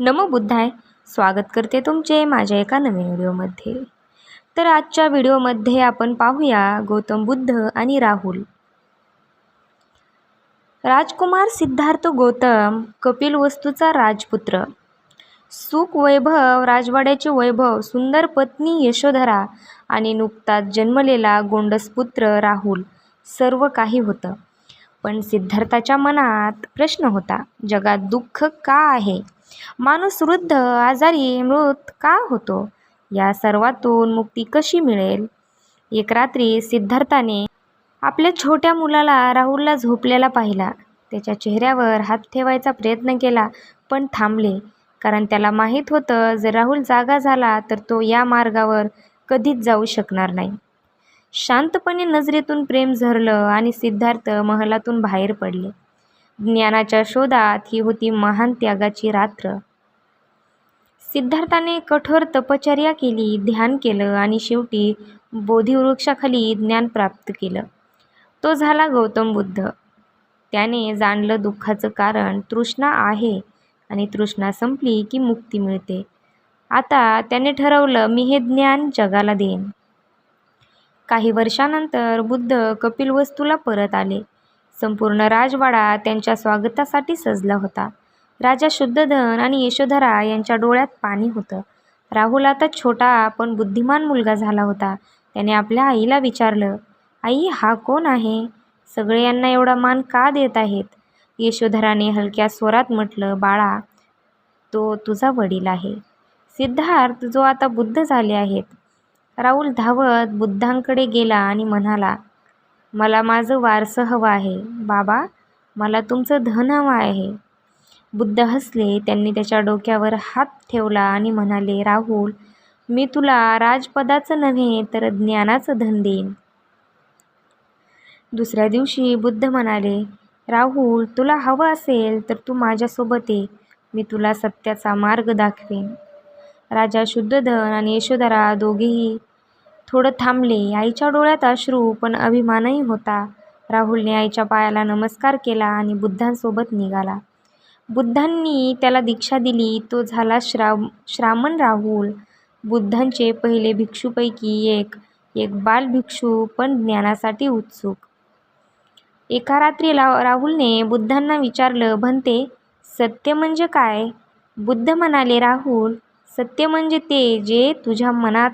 नमो बुद्धाय. स्वागत करते तुमचे माझ्या एका नवीन व्हिडिओमध्ये. तर आजच्या व्हिडिओमध्ये आपण पाहूया गौतम बुद्ध आणि राहुल. राजकुमार सिद्धार्थ गौतम कपिल वस्तूचा राजपुत्र. सुख वैभव राजवाड्याचे वैभव सुंदर पत्नी यशोधरा आणि नुकताच जन्मलेला गोंडस पुत्र राहुल. सर्व काही होतं. पण सिद्धार्थाच्या मनात प्रश्न होता जगात दुःख का आहे? माणूस वृद्ध आजारी मृत का होतो? या सर्वातून मुक्ती कशी मिळेल? एक रात्री सिद्धार्थाने आपल्या छोट्या मुलाला राहुलला झोपलेला पाहिला. त्याच्या चेहऱ्यावर हात ठेवायचा प्रयत्न केला पण थांबले. कारण त्याला माहीत होतं जर राहुल जागा झाला तर तो या मार्गावर कधीच जाऊ शकणार नाही. शांतपणे नजरेतून प्रेम झरलं आणि सिद्धार्थ महलातून बाहेर पडले. ज्ञानाच्या शोधात ही होती महान त्यागाची रात्र. सिद्धार्थाने कठोर तपचर्या केली ध्यान केलं आणि शेवटी बोधिवृक्षाखाली ज्ञान प्राप्त केलं. तो झाला गौतम बुद्ध. त्याने जाणलं दुःखाचं कारण तृष्णा आहे आणि तृष्णा संपली की मुक्ती मिळते. आता त्याने ठरवलं मी हे ज्ञान जगाला देईन. काही वर्षानंतर बुद्ध कपिलवस्तूला परत आले. संपूर्ण राजवाडा त्यांच्या स्वागतासाठी सजला होता. राजा शुद्धधन आणि यशोधरा यांच्या डोळ्यात पाणी होतं. राहुल आता छोटा पण बुद्धिमान मुलगा झाला होता. त्याने आपल्या आईला विचारलं आई हा कोण आहे? सगळे यांना एवढा मान का देत आहेत? यशोधराने हलक्या स्वरात म्हटलं बाळा तो तुझा वडील आहे. सिद्धार्थ जो आता बुद्ध झाले आहेत. राहुल धावत बुद्धांकडे गेला आणि म्हणाला मला माझं वारसं हवं आहे. बाबा मला तुमचं धन हवं आहे. बुद्ध हसले. त्यांनी त्याच्या डोक्यावर हात ठेवला आणि म्हणाले राहुल मी तुला राजपदाचं नव्हे तर ज्ञानाचं धन देईन. दुसऱ्या दिवशी बुद्ध म्हणाले राहुल तुला हवं असेल तर तू माझ्यासोबत ये. मी तुला सत्याचा मार्ग दाखवेन. राजा शुद्धधन आणि यशोधरा दोघेही थोडं थांबले. आईच्या डोळ्यात अश्रू पण अभिमानही होता. राहुलने आईच्या पायाला नमस्कार केला आणि बुद्धांसोबत निघाला. बुद्धांनी त्याला दीक्षा दिली. तो झाला श्राव श्रामण राहुल. बुद्धांचे पहिले भिक्षूपैकी एक एक बाल भिक्षू पण ज्ञानासाठी उत्सुक. एका रात्री ला राहुलने बुद्धांना विचारलं म्हणते सत्य म्हणजे काय? बुद्ध म्हणाले राहुल सत्य म्हणजे ते जे तुझ्या मनात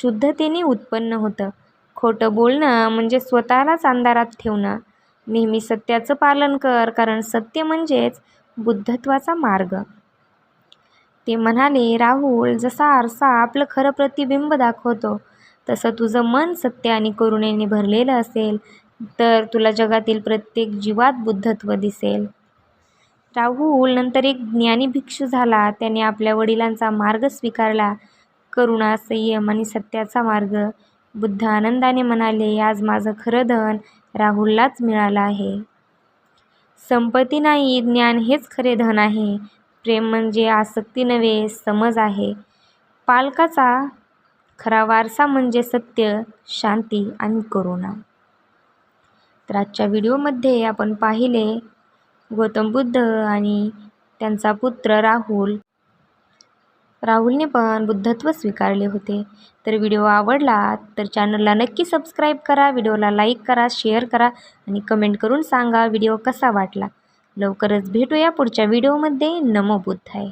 शुद्धतेने उत्पन्न होतं. खोटं बोलणं म्हणजे स्वतःलाच अंधारात ठेवणं. नेहमी सत्याचं पालन कर कारण सत्य म्हणजेच बुद्धत्वाचा मार्ग. ते म्हणाले राहुल जसा आरसा आपलं खरं प्रतिबिंब दाखवतो तसं तुझं मन सत्य आणि करुणेने भरलेलं असेल तर तुला जगातील प्रत्येक जीवात बुद्धत्व दिसेल. राहुल नंतर एक ज्ञानी भिक्षू झाला. त्याने आपल्या वडिलांचा मार्ग स्वीकारला. करुणा संयम आणि सत्याचा मार्ग. बुद्ध आनंदाने म्हणाले आज माझं खरं धन राहुललाच मिळालं आहे. संपत्ती नाही ज्ञान हेच खरे धन आहे. प्रेम म्हणजे आसक्ती नव्हे समज आहे. पालकाचा खरा वारसा म्हणजे सत्य शांती आणि करुणा. तर आजच्या व्हिडिओमध्ये आपण पाहिले गौतम बुद्ध आणि त्यांचा पुत्र राहुल. राहुलने पण बुद्धत्व स्वीकारले होते. तर व्हिडिओ आवडला तर चॅनलला नक्की सबस्क्राईब करा व्हिडिओला लाईक करा शेअर करा आणि कमेंट करून सांगा व्हिडिओ कसा वाटला. लवकरच भेटूया पुढच्या व्हिडिओमध्ये. नमो बुद्धाय.